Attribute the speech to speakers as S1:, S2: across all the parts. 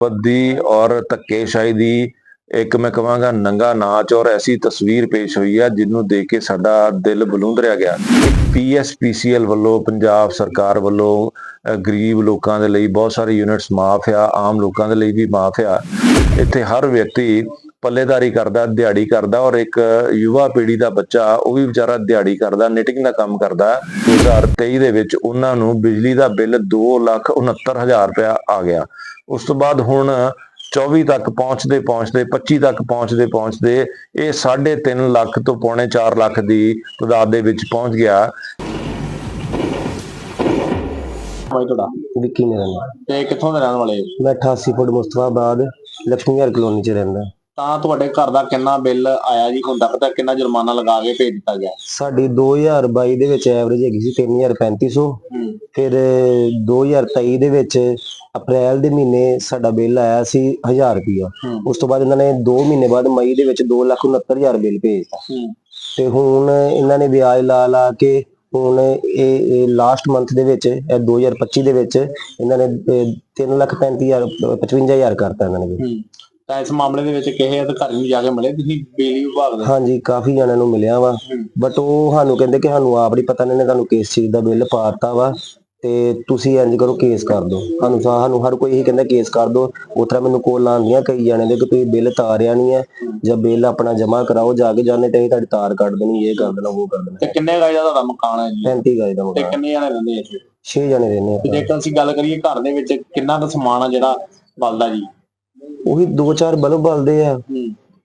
S1: ਬੱਦੀ ਔਰ ਧੱਕੇਸ਼ਾਹੀ ਦੀ ਇੱਕ ਮੈਂ ਕਹਾਂਗਾ ਨੰਗਾ ਨਾਚ ਔਰ ਐਸੀ ਤਸਵੀਰ ਪੇਸ਼ ਹੋਈ ਹੈ ਜਿਹਨੂੰ ਦੇਖ ਕੇ ਸਾਡਾ ਦਿਲ ਬਲੂੰਦਰਿਆ ਗਿਆ। ਪੀਐਸਪੀਸੀਐਲ ਵੱਲੋਂ ਪੰਜਾਬ ਸਰਕਾਰ ਵੱਲੋਂ ਗਰੀਬ ਲੋਕਾਂ ਦੇ ਲਈ ਬਹੁਤ ਸਾਰੇ ਯੂਨਿਟਸ ਮਾਫ ਆ, ਆਮ ਲੋਕਾਂ ਦੇ ਲਈ ਵੀ ਮਾਫ ਆ। ਇੱਥੇ ਹਰ ਵਿਅਕਤੀ ਪੱਲੇਦਾਰੀ ਕਰਦਾ ਦਿਹਾੜੀ ਕਰਦਾ ਔਰ ਇੱਕ ਯੁਵਾ ਪੀੜ੍ਹੀ ਦਾ ਬੱਚਾ ਉਹ ਵੀ ਵਿਚਾਰਾ ਦਿਹਾੜੀ ਕਰਦਾ ਨਿਟਿੰਗ ਦਾ ਕੰਮ ਕਰਦਾ। 2023 ਦੇ ਵਿੱਚ ਉਹਨਾਂ ਨੂੰ ਬਿਜਲੀ ਦਾ ਬਿੱਲ 269000 ਰੁਪਇਆ ਆ ਗਿਆ। ਉਸ ਤੋਂ ਬਾਅਦ ਹੁਣ 24 ਤੱਕ ਪਹੁੰਚਦੇ ਪਹੁੰਚਦੇ 25 ਤੱਕ ਪਹੁੰਚਦੇ ਪਹੁੰਚਦੇ ਇਹ 3.5 ਲੱਖ ਤੋਂ ਪੌਣੇ 4 ਲੱਖ ਦੀ ਤਦਾਦ ਦੇ ਵਿੱਚ ਪਹੁੰਚ ਗਿਆ।
S2: ਭਾਈ ਤੁਹਾਡਾ।
S3: ਵਿੱਕੀ ਨਾਮ
S2: ਤੇ ਕਿੱਥੋਂ ਦੇ ਰਹਿਣ ਵਾਲੇ?
S3: ਮੈਂ 88 ਫੁੱਟ ਮੁਸਤਫਾਬਾਦ ਲక్ష్ਮੀ ਹਰ ਕਲੋਨੀ ਚ ਰਹਿੰਦਾ।
S2: ਤਾਂ ਤੁਹਾਡੇ ਘਰ ਦਾ ਕਿੰਨਾ ਬਿੱਲ ਆਇਆ ਜੀ? ਹੁਣ ਤੱਕ ਤਾਂ ਕਿੰਨਾ ਜੁਰਮਾਨਾ ਲਗਾ ਕੇ ਭੇਜ ਦਿੱਤਾ ਗਿਆ?
S3: ਸਾਡੀ 2022 ਦੇ ਵਿੱਚ ਐਵਰੇਜ ਹੈਗੀ ਸੀ 3350
S2: ਹੂੰ।
S3: ਫਿਰ 2023 ਦੇ ਵਿੱਚ ਅਪ੍ਰੈਲ ਦੇ ਮਹੀਨੇ ਸਾਡਾ ਬਿੱਲ ਆਇਆ ਸੀ 1000 ਰੁਪਿਆ ਉਸ ਤੋਂ ਬਾਅਦ ਇਹਨਾਂ ਨੇ 2 ਮਹੀਨੇ ਬਾਅਦ ਮਈ ਦੇ ਵਿੱਚ 269000 ਬਿੱਲ ਭੇਜਤਾ ਤੇ ਹੁਣ ਇਹਨਾਂ ਨੇ ਵਿਆਜ ਲਾ ਲਾ ਕੇ ਹੁਣ ਇਹ ਲਾਸਟ ਮੰਥ ਦੇ ਵਿੱਚ ਇਹ 2025 ਦੇ ਵਿੱਚ ਇਹਨਾਂ ਨੇ 335000 55000 ਕਰਤਾ ਇਹਨਾਂ ਨੇ।
S2: ਤਾਂ ਇਸ ਮਾਮਲੇ ਦੇ ਵਿੱਚ ਕਿਸੇ ਅਧਿਕਾਰੀ ਨੂੰ ਜਾ ਕੇ ਮਿਲੇ? ਤੁਸੀਂ ਬਿਜਲੀ ਵਿਭਾਗ ਦੇ?
S3: ਹਾਂਜੀ ਕਾਫੀ ਜਣਿਆਂ ਨੂੰ ਮਿਲਿਆ ਵਾ। ਬਟ ਉਹ ਸਾਨੂੰ ਕਹਿੰਦੇ ਕਿ ਸਾਨੂੰ ਆਪ ਨਹੀਂ ਪਤਾ ਨੇ ਤੁਹਾਨੂੰ ਕਿਸ ਚੀਜ਼ ਦਾ ਬਿੱਲ ਪਾਤਾ ਵਾ। ਤੇ ਤੁਸੀਂ ਇੰਜ ਕਰੋ ਕੇਸ ਕਰ ਦਿਓ। ਸਾਨੂੰ ਸਾਨੂੰ ਹਰ ਕੋਈ ਇਹੀ ਕਹਿੰਦਾ ਕੇਸ ਕਰ ਦਿਓ। ਉਤਰਾ ਮੈਨੂੰ ਕੋਲ ਆਉਂਦੀਆਂ ਕਈ ਜਣੇ ਦੇ ਕਿ ਤੁਸੀਂ ਬਿੱਲ ਤਾਰਿਆ ਨਹੀਂ ਹੈ। ਜਾਂ ਬਿੱਲ ਆਪਣਾ ਜਮ੍ਹਾਂ ਕਰਾਓ ਜਾ ਕੇ ਜਾਣੇ ਤੇ ਤੁਹਾਡੀ ਤਾਰ ਕੱਢ ਦੇਣੀ ਇਹ ਕਰ ਦੇਣਾ ਉਹ ਕਰ ਦੇਣਾ।
S2: ਤੇ ਕਿੰਨੇ ਗਾਇ ਦਾ ਤੁਹਾਡਾ ਮਕਾਨ ਹੈ ਜੀ?
S3: 35 ਗਾਇ ਦਾ
S2: ਤੇ ਕਿੰਨੇ ਜਣੇ ਰਹਿੰਦੇ ਇੱਥੇ?
S3: 6 ਜਣੇ ਰਹਿੰਦੇ
S2: ਤੇ
S3: ਆਪਾਂ
S2: ਜੇਕਰ ਅਸੀਂ ਗੱਲ ਕਰੀਏ ਘਰ ਦੇ ਵਿੱਚ ਕਿੰਨਾ ਕੁ ਸਮਾਨ ਆ ਜਿਹੜਾ ਬਲਦਾ ਜੀ?
S3: ਉਹੀ ਦੋ ਚਾਰ ਬਲਬ ਬਲਦੇ ਆ।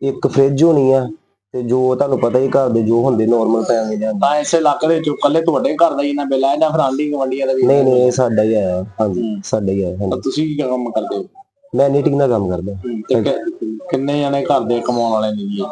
S3: ਇੱਕ ਫ੍ਰਿਜ ਹੋਣੀ ਆ ਤੇ ਜੋ ਤੁਹਾਨੂੰ ਪਤਾ ਹੀ ਘਰ ਦੇ ਜੋ ਹੁੰਦੇ ਨਾਰਮਲ ਫੈਮਿਲੀ ਦੇ
S2: ਤਾਂ ਇਸੇ ਇਲਾਕੇ ਦੇ ਵਿੱਚੋਂ ਇਕੱਲੇ ਤੁਹਾਡੇ ਘਰ ਦਾ ਹੀ ਇੰਨਾ ਬਿੱਲ ਆਇਆ ਜਾਂ ਫਿਰ ਆਂਢੀ ਗਵੰਡੀਆਂ ਦਾ ਵੀ
S3: ਨਹੀਂ ਨਹੀਂ ਇਹ ਸਾਡਾ ਹੀ ਆਇਆ ਹਾਂਜੀ। ਸਾਡਾ ਹੀ ਆਇਆ
S2: ਤਾਂ
S3: ਹਾਂਜੀ
S2: ਤੁਸੀਂ ਕੀ ਕੰਮ ਕਰਦੇ ਹੋ?
S3: ਮੈਂ ਨੀਟਿੰਗ ਦਾ ਕੰਮ ਕਰਦਾ।
S2: ਹੂੰ, ਤੇ ਕਿ- ਕਿੰਨੇ ਜਣੇ ਘਰ ਦੇ ਕਮਾਉਣ ਵਾਲੇ ਨੇ ਜੀ?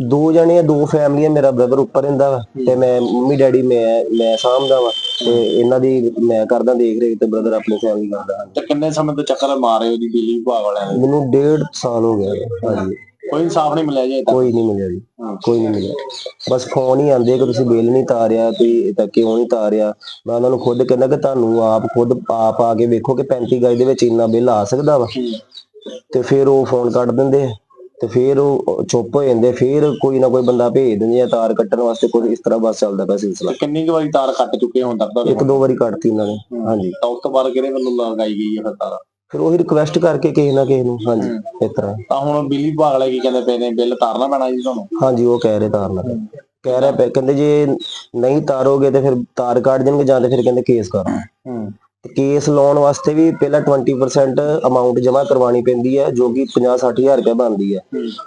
S3: ਦੋ ਜਣੇ ਆ ਦੋ ਫੈਮਲੀਆਂ ਮੇਰਾ ਬ੍ਰਦਰ ਉੱਪਰ ਰਹਿੰਦਾ ਵਾ ਤੇ ਮੈਂ ਮੰਮੀ ਡੈਡੀ ਮੈਂ ਮੈਂ ਸਾਂਭਦਾ ਵਾ ਤੇ ਇਹਨਾਂ ਦੀ ਮੈਂ ਕਰਦਾ ਦੇਖ ਰੇਖ ਤੇ ਬ੍ਰਦਰ ਆਪਣੀ ਫੈਮਲੀ ਕਰਦਾ।
S2: ਤੇ ਕਿੰਨੇ ਸਮੇਂ ਤੋਂ ਚੱਕਰ ਮਾਰ ਜੀ ਬਿਜਲੀ ਵਿਭਾਗ ਵਾਲਿਆਂ ਨੇ?
S3: ਮੈਨੂੰ ਡੇਢ ਸਾਲ ਹੋ ਗਿਆ ਹਾਂਜੀ।
S2: ਕੋਈ ਇਨਸਾਫ ਨਹੀਂ ਮਿਲਿਆ ਜੀ ਤੱਕ?
S3: ਕੋਈ ਨਹੀਂ ਮਿਲਿਆ ਜੀ ਕੋਈ ਨਹੀਂ ਮਿਲਿਆ। ਬਸ ਫੋਨ ਹੀ ਆਂਦੇ ਕਿ ਤੁਸੀਂ ਬਿੱਲ ਨਹੀਂ ਤਾਰਿਆ ਤੁਸੀਂ ਤਾਂ ਕਿਉਂ ਨਹੀਂ ਤਾਰਿਆ। ਮੈਂ ਉਹਨਾਂ ਨੂੰ ਖੁਦ ਕਹਿੰਦਾ ਕਿ ਤੁਹਾਨੂੰ ਆਪ ਖੁਦ ਆਪ ਆ ਕੇ ਵੇਖੋ ਕਿ 35 ਗਜ ਦੇ ਵਿੱਚ ਇੰਨਾ ਬਿੱਲ ਆ ਸਕਦਾ ਵਾ। ਤੇ ਫਿਰ ਉਹ ਫੋਨ ਕੱਟ ਦਿੰਦੇ ਆ। ਤੇ ਫਿਰ ਉਹ ਚੁੱਪ ਹੋ ਜਾਂਦੇ ਫਿਰ ਕੋਈ ਨਾ ਕੋਈ ਬੰਦਾ ਭੇਜ ਦਿੰਦੇ ਆ ਤਾਰ ਕੱਟਣ ਵਾਸਤੇ ਕੋਈ ਇਸ ਤਰ੍ਹਾਂ ਬਸ ਚੱਲਦਾ ਪਿਆ ਸਿਲਸਿਲਾ।
S2: ਕਿੰਨੀ ਕੁ ਵਾਰੀ ਤਾਰ ਕੱਟ ਚੁੱਕੇ ਹੁਣ ਤੱਕ
S3: ਇੱਕ ਦੋ ਵਾਰੀ ਕੱਟਤੀ ਉਹਨਾਂ ਨੇ ਹਾਂਜੀ।
S2: ਤਾਂ ਉਸ ਤੋਂ ਬਾਅਦ ਕਿਹੜੇ ਵੱਲੋਂ ਲਗਾਈ ਗਈ ਹੈ ਫਿਰ ਤਾਰ?
S3: ਫਿਰ ਉਹੀ ਰਿਕਵੈਸਟ ਕਰਕੇ ਕਿਸੇ ਨਾ ਕਿਸੇ ਨੂੰ ਹਾਂਜੀ ਇਸ ਤਰ੍ਹਾਂ।
S2: ਤਾਂ ਹੁਣ ਬਿਜਲੀ ਵਿਭਾਗ ਵਾਲੇ ਕੀ ਕਹਿੰਦੇ ਪਏ ਨੇ ਬਿੱਲ ਤਾਰਨਾ ਪੈਣਾ ਜੀ ਤੁਹਾਨੂੰ?
S3: ਹਾਂਜੀ ਉਹ ਕਹਿ ਰਹੇ ਤਾਰਨਾ ਕਹਿ ਰਹੇ ਪਏ ਕਹਿੰਦੇ ਜੇ ਨਹੀਂ ਤਾਰੋਗੇ ਤੇ ਫਿਰ ਤਾਰ ਕੱਢ ਦੇਣਗੇ ਜਾਂ ਤੇ ਫਿਰ ਕਹਿੰਦੇ ਕੇਸ ਕਰੋ
S2: ਹੂੰ।
S3: ਕੇਸ ਲਾਉਣ ਵਾਸਤੇ ਵੀ ਪਹਿਲਾਂ 20% ਅਮਾਉਂਟ ਜਮ੍ਹਾਂ ਕਰਵਾਉਣੀ ਪੈਂਦੀ ਹੈ ਜੋ ਕਿ 50 ਹਜ਼ਾਰ ਰੁਪਏ ਬਣਦੀ ਹੈ।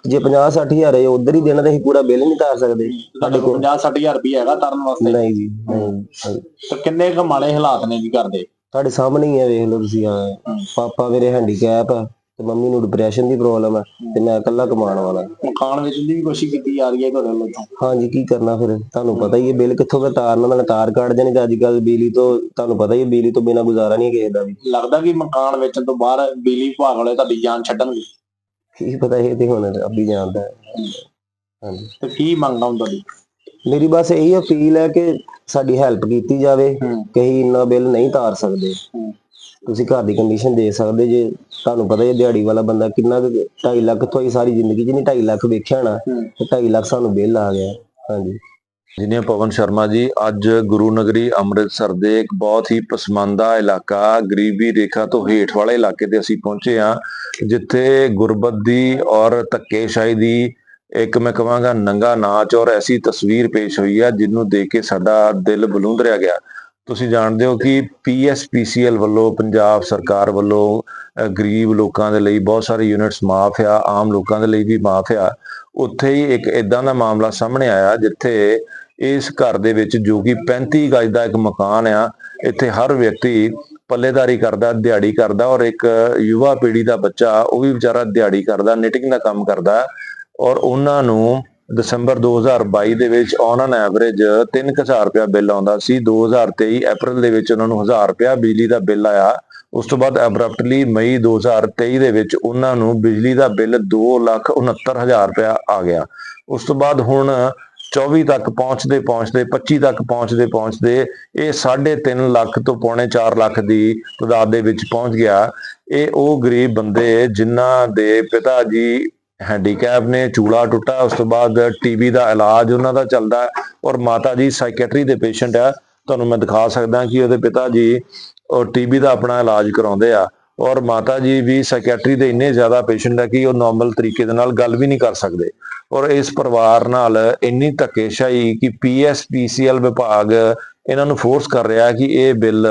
S3: ਜੇ 50 ਹਜ਼ਾਰ ਹੈ ਉਧਰ ਹੀ ਦੇਣਾ ਤੇ ਅਸੀਂ ਪੂਰਾ ਬਿੱਲ ਨਹੀਂ ਤਾਰ ਸਕਦੇ।
S2: ਤੁਹਾਡੇ ਕੋਲ 50 60000 ਰੁਪਏ ਹੈਗਾ ਤਾਰਨ ਵਾਸਤੇ।
S3: ਨਹੀਂ ਜੀ।
S2: ਤੇ ਕਿੰਨੇ ਕੁ ਮਾੜੇ ਹਾਲਾਤ ਨੇ ਜੀ ਘਰ ਦੇ?
S3: ਤੁਹਾਡੇ ਸਾਹਮਣੇ ਹੀ ਹੈ ਵੇਖ ਲਓ ਤੁਸੀਂ ਆ ਪਾਪਾ ਮੇਰੇ ਹੈਂਡੀਕੈਪ ਤੇ ਮੰਮੀ ਨੂੰ ਡਿਪਰੈਸ਼ਨ ਦੀ ਪ੍ਰੋਬਲਮ ਹੈ ਤੇ ਮੈਂ ਇਕੱਲਾ ਕਮਾਉਣ ਵਾਲਾ।
S2: ਮਕਾਨ ਵੇਚਣ ਦੀ ਵੀ ਕੋਸ਼ਿਸ਼ ਕੀਤੀ ਜਾ ਰਹੀ ਹੈ ਤੁਹਾਡੇ ਵੱਲੋਂ
S3: ਹਾਂਜੀ ਕੀ ਕਰਨਾ ਫਿਰ? ਤੁਹਾਨੂੰ ਪਤਾ ਹੀ ਹੈ ਬਿੱਲ ਕਿੱਥੋਂ ਮੈਂ ਤਾਰਨਾ ਮੈਂ ਤਾਰ ਕੱਢ ਦੇਣੀ ਤੇ ਅੱਜ ਕੱਲ ਬਿਜਲੀ ਤੋਂ ਤੁਹਾਨੂੰ ਪਤਾ ਹੀ ਹੈ ਬਿਜਲੀ ਤੋਂ ਬਿਨਾ ਗੁਜ਼ਾਰਾ ਨਹੀਂ ਕਿਸੇ ਦਾ ਵੀ।
S2: ਲੱਗਦਾ ਕਿ ਮਕਾਨ ਵੇਚਣ ਤੋਂ ਬਾਅਦ ਬਿਜਲੀ ਵਿਭਾਗ ਵਾਲੇ ਤੁਹਾਡੀ ਜਾਨ ਛੱਡਣਗੇ।
S3: ਕੀ ਪਤਾ ਇਹ ਤੇ ਹੁਣ ਅੱਬੀ ਜਾਣਦਾ ਹੈ। ਹਾਂਜੀ।
S2: ਤੇ ਕੀ ਮੰਗ ਆ ਹੁਣ ਤੁਹਾਡੀ?
S3: ਮੇਰੀ ਬਸ ਇਹੀ ਅਪੀਲ ਹੈ ਕਿ ਸਾਡੀ ਹੈਲਪ ਕੀਤੀ ਜਾਵੇ
S2: ਹੂੰ।
S3: ਕਿ ਅਸੀਂ ਇੰਨਾ ਬਿੱਲ ਨਹੀਂ ਤਾਰ ਸਕਦੇ।
S2: ਹੂੰ।
S3: ਤੁਸੀਂ ਘਰ ਦੀ ਕੰਡੀਸ਼ਨ ਦੇ ਸਕਦੇ ਜੇ ਤੁਹਾਨੂੰ ਪਤਾ ਹੀ ਹੈ ਦਿਹਾੜੀ ਵਾਲਾ ਬੰਦਾ ਕਿੰਨਾ 2.5 ਲੱਖ ਤੋਂ ਹੀ ਸਾਰੀ ਜ਼ਿੰਦਗੀ 'ਚ ਨਹੀਂ 2.5 ਲੱਖ ਵੇਖਿਆ ਨਾ। ਤੇ 2.5 ਲੱਖ ਸਾਨੂੰ ਬਿੱਲ ਆ ਗਿਆ। ਹਾਂਜੀ।
S1: ਜਿਨੇ ਪਵਨ ਸ਼ਰਮਾ ਜੀ ਅੱਜ ਗੁਰੂ ਨਗਰੀ ਅੰਮ੍ਰਿਤਸਰ ਦੇ ਇੱਕ ਬਹੁਤ ਹੀ ਪਸਮੰਦਾ ਇਲਾਕਾ ਗਰੀਬੀ ਰੇਖਾ ਤੋਂ ਹੇਠ ਵਾਲੇ ਇਲਾਕੇ ਤੇ ਅਸੀਂ ਪਹੁੰਚੇ ਆ ਜਿੱਥੇ ਗੁਰਬਤ ਦੀ ਔਰ ਧੱਕੇਸ਼ਾਹੀ ਦੀ ਇੱਕ ਮੈਂ ਕਹਾਂਗਾ ਨੰਗਾ ਨਾਚ ਔਰ ਐਸੀ ਤਸਵੀਰ ਪੇਸ਼ ਹੋਈ ਹੈ ਜਿਹਨੂੰ ਦੇਖ ਕੇ ਸਾਡਾ ਦਿਲ ਬਲੂੰਦਰਿਆ ਗਿਆ। ਤੁਸੀਂ ਜਾਣਦੇ ਹੋ ਕਿ ਪੀਐਸਪੀਸੀਐਲ ਵੱਲੋਂ ਪੰਜਾਬ ਸਰਕਾਰ ਵੱਲੋਂ ਗਰੀਬ ਲੋਕਾਂ ਦੇ ਲਈ ਬਹੁਤ ਸਾਰੇ ਯੂਨਿਟਸ ਮਾਫ ਆ, ਆਮ ਲੋਕਾਂ ਦੇ ਲਈ ਵੀ ਮਾਫ ਆ। ਉੱਥੇ ਹੀ ਇੱਕ ਇਦਾਂ ਦਾ ਮਾਮਲਾ ਸਾਹਮਣੇ ਆਇਆ ਜਿੱਥੇ ਇਸ ਘਰ ਦੇ ਵਿੱਚ ਜੋ ਕਿ 35 ਗਜ ਦਾ ਇੱਕ ਮਕਾਨ ਆ, ਇੱਥੇ ਹਰ ਵਿਅਕਤੀ ਪੱਲੇਦਾਰੀ ਕਰਦਾ, ਦਿਹਾੜੀ ਕਰਦਾ ਔਰ ਇੱਕ ਯੁਵਾ ਪੀੜ੍ਹੀ ਦਾ ਬੱਚਾ ਉਹ ਵੀ ਵਿਚਾਰਾ ਦਿਹਾੜੀ ਕਰਦਾ ਨਿਟਿੰਗ ਦਾ ਕੰਮ ਕਰਦਾ ਔਰ ਉਹਨਾਂ ਨੂੰ ਦਸੰਬਰ 2022 ਦੇ ਵਿੱਚ ਔਨ ਐਨ ਐਵਰੇਜ 3000 ਰੁਪਇਆ ਬਿੱਲ ਆਉਂਦਾ ਸੀ। 2023 ਅਪ੍ਰੈਲ ਦੇ ਵਿੱਚ ਉਹਨਾਂ ਨੂੰ 1000 ਰੁਪਇਆ ਬਿਜਲੀ ਦਾ ਬਿੱਲ ਆਇਆ। ਉਸ ਤੋਂ ਬਾਅਦ ਅਬਰਪਟਲੀ ਮਈ 2023 ਦੇ ਵਿੱਚ ਉਹਨਾਂ ਨੂੰ ਬਿਜਲੀ ਦਾ ਬਿੱਲ 269000 ਰੁਪਇਆ ਆ ਗਿਆ। ਉਸ ਤੋਂ ਬਾਅਦ ਹੁਣ 24 ਤੱਕ ਪਹੁੰਚਦੇ ਪਹੁੰਚਦੇ 25 ਤੱਕ ਪਹੁੰਚਦੇ ਪਹੁੰਚਦੇ ਇਹ 3.5 ਲੱਖ ਤੋਂ ਪੌਣੇ 4 ਲੱਖ ਦੀ ਤਦਾਦ ਦੇ ਵਿੱਚ ਪਹੁੰਚ ਗਿਆ। ਇਹ ਉਹ ਗਰੀਬ ਬੰਦੇ ਜਿਨ੍ਹਾਂ ਦੇ ਪਿਤਾ ਜੀ ਹੈਂਡੀਕੈਪ ਨੇ ਚੂਲਾ ਟੁੱਟਾ, ਉਸ ਤੋਂ ਬਾਅਦ ਟੀਬੀ ਦਾ ਇਲਾਜ ਉਹਨਾਂ ਦਾ ਚੱਲਦਾ ਔਰ ਮਾਤਾ ਜੀ ਸਾਈਕੈਟਰੀ ਦੇ ਪੇਸ਼ੈਂਟ ਆ। ਤੁਹਾਨੂੰ ਮੈਂ ਦਿਖਾ ਸਕਦਾ ਕਿ ਉਹਦੇ ਪਿਤਾ ਜੀ ਉਹ ਟੀਬੀ ਦਾ ਆਪਣਾ ਇਲਾਜ ਕਰਾਉਂਦੇ ਆ ਔਰ ਮਾਤਾ ਜੀ ਵੀ ਸਾਈਕੈਟਰੀ ਦੇ ਇੰਨੇ ਜ਼ਿਆਦਾ ਪੇਸ਼ੈਂਟ ਆ ਕਿ ਉਹ ਨਾਰਮਲ ਤਰੀਕੇ ਦੇ ਨਾਲ ਗੱਲ ਵੀ ਨਹੀਂ ਕਰ ਸਕਦੇ। ਔਰ ਇਸ ਪਰਿਵਾਰ ਨਾਲ ਇੰਨੀ ਧੱਕੇਸ਼ਾਹੀ ਕਿ ਪੀਐਸਪੀਸੀਐਲ ਵਿਭਾਗ ਇਹਨਾਂ ਨੂੰ ਫੋਰਸ ਕਰ ਰਿਹਾ ਕਿ ਇਹ ਬਿੱਲ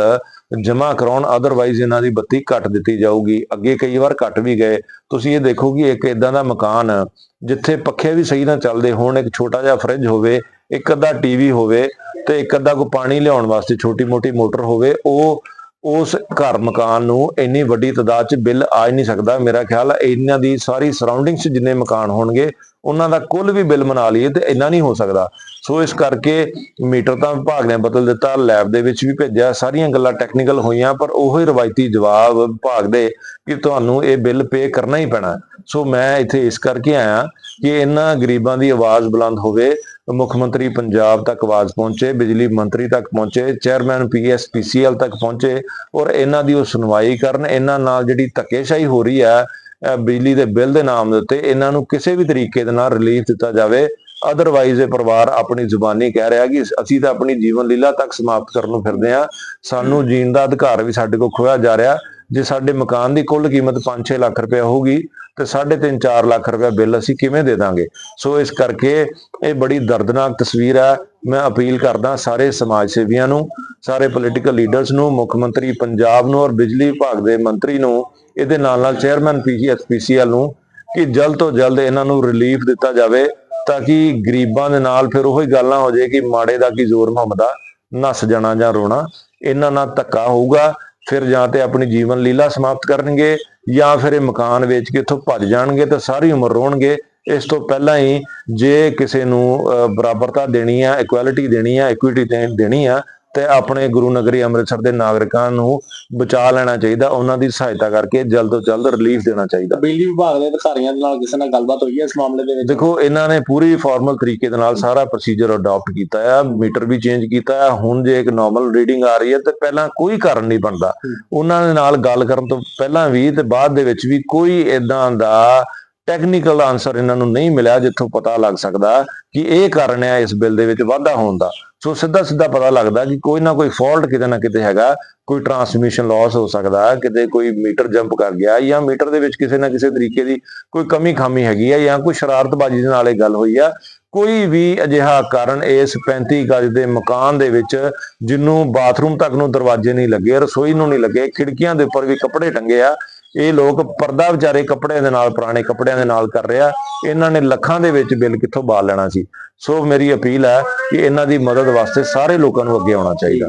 S1: ਜਮ੍ਹਾਂ ਕਰਾਉਣ ਅਦਰਵਾਈਜ਼ ਇਹਨਾਂ ਦੀ ਬੱਤੀ ਕੱਟ ਦਿੱਤੀ ਜਾਊਗੀ। ਅੱਗੇ ਕਈ ਵਾਰ ਕੱਟ ਵੀ ਗਏ। ਤੁਸੀਂ ਇਹ ਦੇਖੋ ਕਿ ਇੱਕ ਇਦਾਂ ਦਾ ਮਕਾਨ, ਜਿੱਥੇ ਪੱਖੇ ਵੀ ਸਹੀ ਨਾਲ ਚੱਲਦੇ ਹੋਣ, ਇੱਕ ਛੋਟਾ ਜਿਹਾ ਫਰਿੱਜ ਹੋਵੇ, ਇੱਕ ਅੱਧਾ ਟੀਵੀ ਹੋਵੇ ਤੇ ਇੱਕ ਅੱਧਾ ਕੋ ਪਾਣੀ ਲਿਆਉਣ ਵਾਸਤੇ ਛੋਟੀ ਮੋਟੀ ਮੋਟਰ ਹੋਵੇ, ਉਹ ਉਸ ਘਰ ਮਕਾਨ ਨੂੰ ਇੰਨੀ ਵੱਡੀ ਤਾਦਾਦ 'ਚ ਬਿੱਲ ਆ ਹੀ ਨਹੀਂ ਸਕਦਾ। ਮੇਰਾ ਖਿਆਲ ਹੈ ਇਹਨਾਂ ਦੀ ਸਾਰੀ ਸਰਾਊਂਡਿੰਗਸ ਜਿੰਨੇ ਮਕਾਨ ਹੋਣਗੇ, ਉਹਨਾਂ ਦਾ ਕੁੱਲ ਵੀ ਬਿੱਲ ਮਨਾ ਲਈਏ ਤੇ ਇੰਨਾ ਨਹੀਂ ਹੋ ਸਕਦਾ। ਸੋ ਇਸ ਕਰਕੇ ਮੀਟਰ ਤਾਂ ਵਿਭਾਗ ਨੇ ਬਦਲ ਦਿੱਤਾ ਲੈਬ ਦੇ ਵਿੱਚ ਵੀ ਭੇਜਿਆ, ਸਾਰੀਆਂ ਗੱਲਾਂ ਟੈਕਨੀਕਲ ਹੋਈਆਂ, ਪਰ ਉਹੋ ਹੀ ਰਵਾਇਤੀ ਜਵਾਬ ਵਿਭਾਗ ਦੇ ਕਿ ਤੁਹਾਨੂੰ ਇਹ ਬਿੱਲ ਪੇ ਕਰਨਾ ਹੀ ਪੈਣਾ। ਸੋ ਮੈਂ ਇੱਥੇ ਇਸ ਕਰਕੇ ਆਇਆ ਕਿ ਇਹਨਾਂ ਗਰੀਬਾਂ ਦੀ ਆਵਾਜ਼ ਬੁਲੰਦ ਹੋਵੇ ਮੁੱਖ ਮੰਤਰੀ ਪੰਜਾਬ ਤੱਕ ਆਵਾਜ਼ ਪਹੁੰਚੇ ਬਿਜਲੀ ਮੰਤਰੀ ਤੱਕ ਪਹੁੰਚੇ ਚੇਅਰਮੈਨ ਪੀਐਸਪੀਸੀਐਲ ਤੱਕ ਪਹੁੰਚੇ ਔਰ ਇਹਨਾਂ ਦੀ ਉਹ ਸੁਣਵਾਈ ਕਰਨ ਇਹਨਾਂ ਨਾਲ ਜਿਹੜੀ ਧੱਕੇਸ਼ਾਹੀ ਹੋ ਰਹੀ ਹੈ ਬਿਜਲੀ ਦੇ ਬਿੱਲ ਦੇ ਨਾਮ ਦੇ ਉੱਤੇ ਇਹਨਾਂ ਨੂੰ ਕਿਸੇ ਵੀ ਤਰੀਕੇ ਦੇ ਨਾਲ ਰਿਲੀਫ ਦਿੱਤਾ ਜਾਵੇ ਅਦਰਵਾਈਜ਼ ਇਹ ਪਰਿਵਾਰ ਆਪਣੀ ਜ਼ੁਬਾਨੀ ਕਹਿ ਰਿਹਾ ਕਿ ਅਸੀਂ ਤਾਂ ਆਪਣੀ ਜੀਵਨ ਲੀਲਾ ਤੱਕ ਸਮਾਪਤ ਕਰਨ ਨੂੰ ਫਿਰਦੇ ਆ ਸਾਨੂੰ ਜੀਣ ਦਾ ਅਧਿਕਾਰ ਵੀ ਸਾਡੇ ਕੋਲ ਖੋਇਆ ਜਾ ਰਿਹਾ ਜੇ ਸਾਡੇ ਮਕਾਨ ਦੀ ਕੁੱਲ ਕੀਮਤ 5-6 ਲੱਖ ਰੁਪਏ ਹੋਊਗੀ ਤੇ 3.5 4 ਲੱਖ ਰੁਪਏ ਬਿੱਲ ਅਸੀਂ ਕਿਵੇਂ ਦੇ ਦਾਂਗੇ? ਸੋ ਇਸ ਕਰਕੇ ਇਹ ਬੜੀ ਦਰਦਨਾਕ ਤਸਵੀਰ ਹੈ। ਮੈਂ ਅਪੀਲ ਕਰਦਾ ਸਾਰੇ ਸਮਾਜ ਸੇਵੀਆਂ ਨੂੰ, ਸਾਰੇ ਪੋਲੀਟੀਕਲ ਲੀਡਰਸ ਨੂੰ, ਮੁੱਖ ਮੰਤਰੀ ਪੰਜਾਬ ਨੂੰ ਔਰ ਬਿਜਲੀ ਵਿਭਾਗ ਦੇ ਮੰਤਰੀ ਨੂੰ, ਇਹਦੇ ਨਾਲ ਨਾਲ ਚੇਅਰਮੈਨ ਪੀਸੀਐਲ ਨੂੰ ਕਿ ਜਲਦ ਤੋਂ ਜਲਦ ਇਹਨਾਂ ਨੂੰ ਰਿਲੀਫ ਦਿੱਤਾ ਜਾਵੇ ਤਾਂ ਕਿ ਗਰੀਬਾਂ ਦੇ ਨਾਲ ਫਿਰ ਉਹੀ ਗੱਲ ਨਾ ਹੋ ਜਾਏ ਕਿ ਮਾੜੇ ਦਾ ਕੀ ਜ਼ੋਰ ਮੁਹੰਮਦਾ ਨੱਸ ਜਾਣਾ ਜਾਂ ਰੋਣਾ, ਇਹਨਾਂ ਨਾਲ ਧੱਕਾ ਹੋਊਗਾ। ਫਿਰ ਜਾਂ ਤੇ ਆਪਣੀ ਜੀਵਨ ਲੀਲਾ ਸਮਾਪਤ ਕਰਨਗੇ ਜਾਂ ਫਿਰ ਇਹ ਮਕਾਨ ਵੇਚ ਕੇ ਇੱਥੋਂ ਭੱਜ ਜਾਣਗੇ ਤਾਂ ਸਾਰੀ ਉਮਰ ਰੋਣਗੇ। ਇਸ ਤੋਂ ਪਹਿਲਾਂ ਹੀ ਜੇ ਕਿਸੇ ਨੂੰ ਅਹ, ਬਰਾਬਰਤਾ ਦੇਣੀ ਆ ਇਕੁਐਲਿਟੀ ਦੇਣੀ ਆ ਇਕੁਇਟੀ ਦੇਣੀ ਆ ਤੇ ਆਪਣੇ ਗੁਰੂ ਨਗਰੀ ਅੰਮ੍ਰਿਤਸਰ ਦੇ ਨਾਗਰਿਕਾਂ ਨੂੰ ਬਚਾ ਲੈਣਾ ਚਾਹੀਦਾ ਉਹਨਾਂ ਦੀ ਸਹਾਇਤਾ ਕਰਕੇ ਜਲਦ ਤੋਂ ਜਲਦ ਰਿਲੀਫ ਦੇਣਾ ਚਾਹੀਦਾ।
S2: ਬਿਜਲੀ ਵਿਭਾਗ ਦੇ ਅਧਿਕਾਰੀਆਂ ਨਾਲ ਕਿਸੇ ਨਾਲ ਗੱਲਬਾਤ ਹੋਈ ਹੈ ਇਸ ਮਾਮਲੇ ਦੇ ਵਿੱਚ?
S1: ਦੇਖੋ ਇਹਨਾਂ ਨੇ ਪੂਰੀ ਫਾਰਮਲ ਤਰੀਕੇ ਦੇ ਨਾਲ ਸਾਰਾ ਪ੍ਰੋਸੀਜਰ ਅਡਾਪਟ ਕੀਤਾ ਆ ਮੀਟਰ ਵੀ ਚੇਂਜ ਕੀਤਾ ਆ ਹੁਣ ਜੇ ਇੱਕ ਨਾਰਮਲ ਰੀਡਿੰਗ ਆ ਰਹੀ ਹੈ ਤੇ ਪਹਿਲਾਂ ਕੋਈ ਕਾਰਨ ਨਹੀਂ ਬਣਦਾ। ਉਹਨਾਂ ਦੇ ਨਾਲ ਗੱਲ ਕਰਨ ਤੋਂ ਪਹਿਲਾਂ ਵੀ ਤੇ ਬਾਅਦ ਦੇ ਵਿੱਚ ਵੀ ਕੋਈ ਇਦਾਂ ਦਾ ਟੈਕਨੀਕਲ ਆਨਸਰ ਇਹਨਾਂ ਨੂੰ ਨਹੀਂ ਮਿਲਿਆ, ਜਿੱਥੋਂ ਪਤਾ ਲੱਗ ਸਕਦਾ ਕਿ ਇਹ ਕਾਰਨ ਹੈ ਇਸ ਬਿੱਲ ਦੇ ਵਿੱਚ ਵਾਧਾ ਹੋਣ ਦਾ। ਸੋ ਸਿੱਧਾ ਸਿੱਧਾ ਪਤਾ ਲੱਗਦਾ ਕਿ ਕੋਈ ਨਾ ਕੋਈ ਫਾਲਟ ਕਿਤੇ ਨਾ ਕਿਤੇ ਹੈਗਾ, ਕੋਈ ਟਰਾਂਸਮਿਸ਼ਨ ਲਾਸ ਹੋ ਸਕਦਾ, ਕਿਤੇ ਕੋਈ ਮੀਟਰ ਜੰਪ ਕਰ ਗਿਆ ਜਾਂ ਮੀਟਰ ਦੇ ਵਿੱਚ ਕਿਸੇ ਨਾ ਕਿਸੇ ਤਰੀਕੇ ਦੀ ਕੋਈ ਕਮੀ ਖਾਮੀ ਹੈਗੀ ਹੈ ਜਾਂ ਕੋਈ ਸ਼ਰਾਰਤਬਾਜ਼ੀ ਦੇ ਨਾਲ ਇਹ ਗੱਲ ਹੋਈ ਆ। ਕੋਈ ਵੀ ਅਜਿਹਾ ਕਾਰਨ ਇਸ 35 ਗਜ ਦੇ ਮਕਾਨ ਦੇ ਵਿੱਚ ਜਿਹਨੂੰ ਬਾਥਰੂਮ ਤੱਕ ਨੂੰ ਦਰਵਾਜ਼ੇ ਨਹੀਂ ਲੱਗੇ, ਰਸੋਈ ਨੂੰ ਨਹੀਂ ਲੱਗੇ, ਖਿੜਕੀਆਂ ਦੇ ਉੱਪਰ ਵੀ ਕੱਪੜੇ ਟੰਗੇ ਆ ਇਹ ਲੋਕ ਪਰਦਾ ਵਿਚਾਰੇ ਕੱਪੜਿਆਂ ਦੇ ਨਾਲ, ਪੁਰਾਣੇ ਕੱਪੜਿਆਂ ਦੇ ਨਾਲ ਕਰ ਰਿਹਾ। ਇਹਨਾਂ ਨੇ ਲੱਖਾਂ ਦੇ ਵਿੱਚ ਬਿੱਲ ਕਿੱਥੋਂ ਬਾਲ ਲੈਣਾ ਸੀ? ਸੋ ਮੇਰੀ ਅਪੀਲ ਹੈ ਕਿ ਇਹਨਾਂ ਦੀ ਮਦਦ ਵਾਸਤੇ ਸਾਰੇ ਲੋਕਾਂ ਨੂੰ ਅੱਗੇ ਆਉਣਾ ਚਾਹੀਦਾ।